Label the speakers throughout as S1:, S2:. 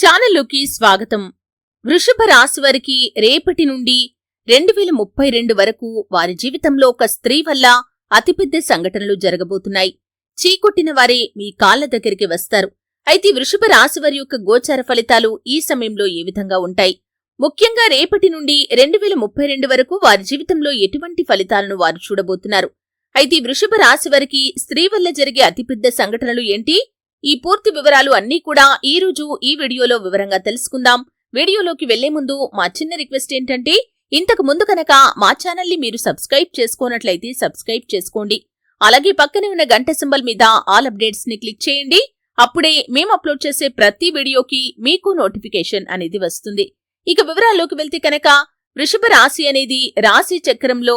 S1: ఛానల్లోకి స్వాగతం. వృషభ రాశి వారికి రేపటి నుండి రెండు వేల ముప్పై రెండు వరకు వారి జీవితంలో ఒక స్త్రీ వల్ల అతిపెద్ద సంఘటనలు జరగబోతున్నాయి. చీకొట్టిన వారే మీ కాళ్ళ దగ్గరికి వస్తారు. అయితే వృషభ రాశి వారి యొక్క గోచార ఫలితాలు ఈ సమయంలో ఏ విధంగా ఉంటాయి? ముఖ్యంగా రేపటి నుండి రెండు వేల ముప్పై రెండు వరకు వారి జీవితంలో ఎటువంటి ఫలితాలను వారు చూడబోతున్నారు? అయితే వృషభ రాశి వారికి స్త్రీ వల్ల జరిగే అతిపెద్ద సంఘటనలు ఏంటి? ఈ పూర్తి వివరాలు అన్నీ కూడా ఈ రోజు ఈ వీడియోలో వివరంగా తెలుసుకుందాం. వీడియోలోకి వెళ్ళే ముందు మా చిన్న రిక్వెస్ట్ ఏంటంటే ఇంతకు ముందు కనుక మా ఛానల్ని మీరు సబ్స్క్రైబ్ చేసుకోనట్లయితే సబ్స్క్రైబ్ చేసుకోండి. అలాగే పక్కనే ఉన్న గంట సింబల్ మీద ఆల్ అప్డేట్స్ని క్లిక్ చేయండి. అప్పుడే మేము అప్లోడ్ చేసే ప్రతి వీడియోకి మీకు నోటిఫికేషన్ అనేది వస్తుంది. ఇక వివరాల్లోకి వెళ్తే కనుక వృషభ రాశి అనేది రాశి చక్రంలో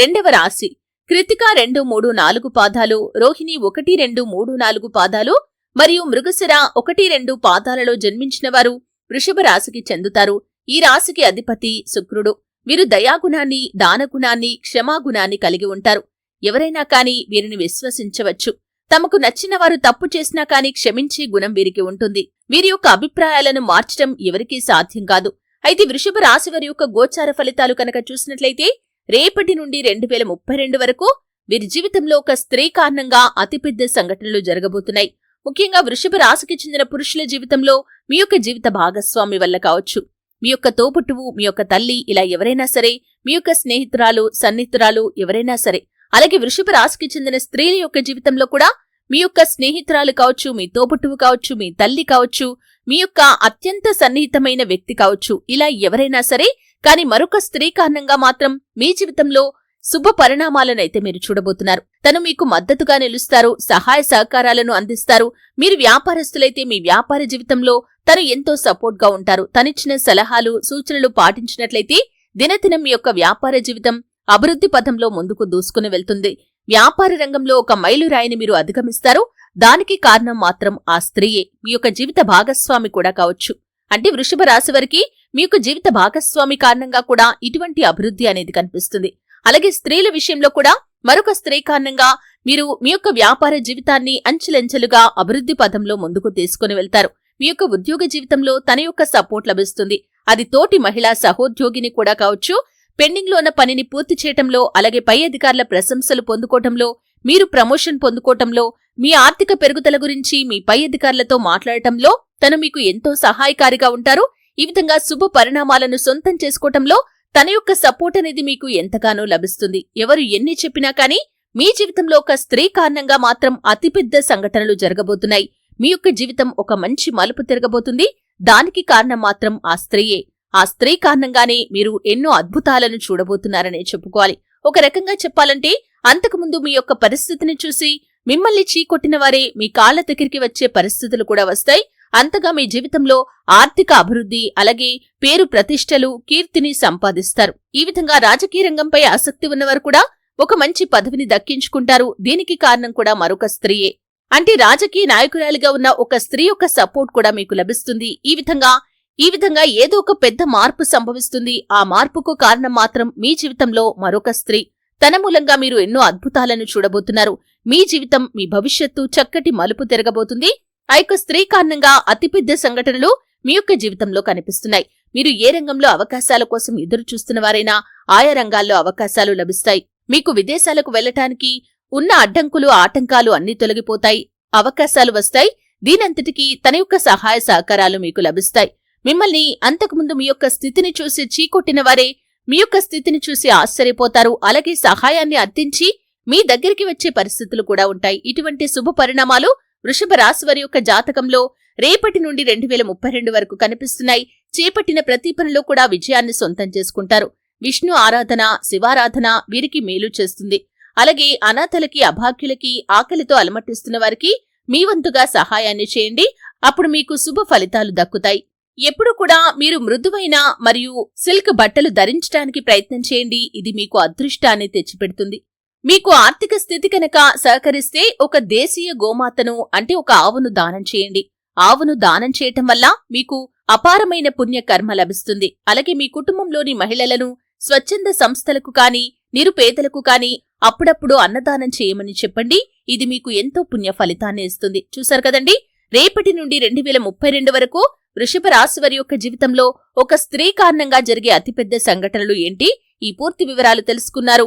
S1: రెండవ రాశి. కృతిక రెండు మూడు నాలుగు పాదాలు రోహిణి ఒకటి రెండు మూడు నాలుగు పాదాలు మరియు మృగశిర ఒకటి రెండు పాదాలలో జన్మించిన వారు వృషభ రాశికి చెందుతారు. ఈ రాశికి అధిపతి శుక్రుడు. వీరు దయాగుణాన్ని దానగుణాన్ని క్షమాగుణాన్ని కలిగి ఉంటారు. ఎవరైనా కాని వీరిని విశ్వసించవచ్చు. తమకు నచ్చిన వారు తప్పు చేసినా కాని క్షమించే గుణం వీరికి ఉంటుంది. వీరి యొక్క అభిప్రాయాలను మార్చడం ఎవరికీ సాధ్యం కాదు. అయితే వృషభ రాశి వారి యొక్క గోచార ఫలితాలు కనుక చూసినట్లయితే రేపటి నుండి రెండు వేల ముప్పై రెండు వరకు వీరి జీవితంలో ఒక స్త్రీ కారణంగా అతిపెద్ద సంఘటనలు జరగబోతున్నాయి. ముఖ్యంగా వృషభ రాశికి చెందిన పురుషుల జీవితంలో మీ యొక్క జీవిత భాగస్వామి వల్ల కావచ్చు. మీ యొక్క తోపుటువు మీ యొక్క తల్లి ఇలా ఎవరైనా సరే మీ యొక్క స్నేహితురాలు సన్నిహితురాలు ఎవరైనా సరే అలాగే వృషభ రాశికి చెందిన స్త్రీల యొక్క జీవితంలో కూడా మీ యొక్క స్నేహితురాలు కావచ్చు మీ తోపుట్టువు కావచ్చు మీ తల్లి కావచ్చు మీ యొక్క అత్యంత సన్నిహితమైన వ్యక్తి కావచ్చు ఇలా ఎవరైనా సరే కానీ మరొక స్త్రీ కారణంగా మాత్రం మీ జీవితంలో శుభ పరిణామాలనైతే మీరు చూడబోతున్నారు. తను మీకు మద్దతుగా నిలుస్తారు సహాయ సహకారాలను అందిస్తారు. మీరు వ్యాపారస్తులైతే మీ వ్యాపార జీవితంలో తను ఎంతో సపోర్ట్గా ఉంటారు. తనిచ్చిన సలహాలు సూచనలు పాటించినట్లయితే దినదినం మీ యొక్క వ్యాపార జీవితం అభివృద్ధి పథంలో ముందుకు దూసుకుని వెళ్తుంది. వ్యాపార రంగంలో ఒక మైలురాయిని మీరు అధిగమిస్తారు. దానికి కారణం మాత్రం ఆ స్త్రీయే. మీ యొక్క జీవిత భాగస్వామి కూడా కావచ్చు. అంటే వృషభ రాశి వారికి మీ యొక్క జీవిత భాగస్వామి కారణంగా కూడా ఇటువంటి అభివృద్ధి అనేది కనిపిస్తుంది. అలాగే స్త్రీల విషయంలో కూడా మరొక స్త్రీ కారణంగా మీరు మీ యొక్క వ్యాపార జీవితాన్ని అంచెలంచెలుగా అభివృద్ధి పథంలో ముందుకు తీసుకుని వెళ్తారు. మీ యొక్క ఉద్యోగ జీవితంలో తన యొక్క సపోర్ట్ లభిస్తుంది. అది తోటి మహిళా సహోద్యోగిని కూడా కావచ్చు. పెండింగ్లో ఉన్న పనిని పూర్తి చేయటంలో అలాగే పై అధికారుల ప్రశంసలు పొందుకోవటంలో మీరు ప్రమోషన్ పొందుకోవటంలో మీ ఆర్థిక పెరుగుదల గురించి మీ పై అధికారులతో మాట్లాడటంలో తను మీకు ఎంతో సహాయకారిగా ఉంటారు. ఈ విధంగా శుభ పరిణామాలను సొంతం చేసుకోవటంలో తన యొక్క సపోర్ట్ అనేది మీకు ఎంతగానో లభిస్తుంది. ఎవరు ఎన్ని చెప్పినా కానీ మీ జీవితంలో ఒక స్త్రీ కారణంగా మాత్రం అతిపెద్ద సంఘటనలు జరగబోతున్నాయి. మీ యొక్క జీవితం ఒక మంచి మలుపు తిరగబోతుంది. దానికి కారణం మాత్రం ఆ స్త్రీయే. ఆ స్త్రీ కారణంగానే మీరు ఎన్నో అద్భుతాలను చూడబోతున్నారనే చెప్పుకోవాలి. ఒక రకంగా చెప్పాలంటే అంతకుముందు మీ యొక్క పరిస్థితిని చూసి మిమ్మల్ని చీకొట్టిన వారే మీ కాళ్ళ దగ్గరికి వచ్చే పరిస్థితులు కూడా వస్తాయి. అంతగా మీ జీవితంలో ఆర్థిక అభివృద్ధి అలాగే పేరు ప్రతిష్టలు కీర్తిని సంపాదిస్తారు. ఈ విధంగా రాజకీయ రంగంపై ఆసక్తి ఉన్నవారు కూడా ఒక మంచి పదవిని దక్కించుకుంటారు. దీనికి కారణం కూడా మరొక స్త్రీయే. అంటే రాజకీయ నాయకురాలిగా ఉన్న ఒక స్త్రీ యొక్క సపోర్ట్ కూడా మీకు లభిస్తుంది. ఈ విధంగా ఈ విధంగా ఏదో ఒక పెద్ద మార్పు సంభవిస్తుంది. ఆ మార్పుకు కారణం మాత్రం మీ జీవితంలో మరొక స్త్రీ. తన మూలంగా మీరు ఎన్నో అద్భుతాలను చూడబోతున్నారు. మీ జీవితం మీ భవిష్యత్తు చక్కటి మలుపు తిరగబోతుంది. ఆ యొక్క స్త్రీ కారణంగా అతిపెద్ద సంఘటనలు మీ యొక్క జీవితంలో కనిపిస్తున్నాయి. మీరు ఏ రంగంలో అవకాశాల కోసం ఎదురు చూస్తున్న వారైనా ఆయా రంగాల్లో అవకాశాలు లభిస్తాయి. మీకు విదేశాలకు వెళ్ళటానికి ఉన్న అడ్డంకులు ఆటంకాలు అన్నీ తొలగిపోతాయి. అవకాశాలు వస్తాయి. దీనంతటికీ తన యొక్క సహాయ సహకారాలు మీకు లభిస్తాయి. మిమ్మల్ని అంతకుముందు మీ యొక్క స్థితిని చూసి చీకొట్టిన వారే మీ యొక్క స్థితిని చూసి ఆశ్చర్యపోతారు. అలాగే సహాయాన్ని అర్థించి మీ దగ్గరికి వచ్చే పరిస్థితులు కూడా ఉంటాయి. ఇటువంటి శుభ పరిణామాలు వృషభ రాశి వారి యొక్క జాతకంలో రేపటి నుండి రెండు వేల ముప్పై రెండు వరకు కనిపిస్తున్నాయి. చేపట్టిన ప్రతి పనిలో కూడా విజయాన్ని సొంతం చేసుకుంటారు. విష్ణు ఆరాధన శివారాధన వీరికి మేలు చేస్తుంది. అలాగే అనాథలకి అభాగ్యులకి ఆకలితో అలమటిస్తున్న వారికి మీ వంతుగా సహాయాన్ని చేయండి. అప్పుడు మీకు శుభ ఫలితాలు దక్కుతాయి. ఎప్పుడు కూడా మీరు మృదువైన మరియు సిల్క్ బట్టలు ధరించడానికి ప్రయత్నం చేయండి. ఇది మీకు అదృష్టాన్ని తెచ్చిపెడుతుంది. మీకు ఆర్థిక స్థితి కనుక సహకరిస్తే ఒక దేశీయ గోమాతను అంటే ఒక ఆవును దానం చేయండి. ఆవును దానం చేయటం వల్ల మీకు అపారమైన పుణ్య కర్మ లభిస్తుంది. అలాగే మీ కుటుంబంలోని మహిళలను స్వచ్ఛంద సంస్థలకు కాని నిరుపేదలకు కాని అప్పుడప్పుడు అన్నదానం చేయమని చెప్పండి. ఇది మీకు ఎంతో పుణ్య ఫలితాన్ని ఇస్తుంది. చూశారు కదండి? రేపటి నుండి రెండు వేల ముప్పై రెండు వరకు వృషభ రాశి వారి యొక్క జీవితంలో ఒక స్త్రీ కారణంగా జరిగే అతిపెద్ద సంఘటనలు ఏంటి? ఈ పూర్తి వివరాలు తెలుసుకున్నారు.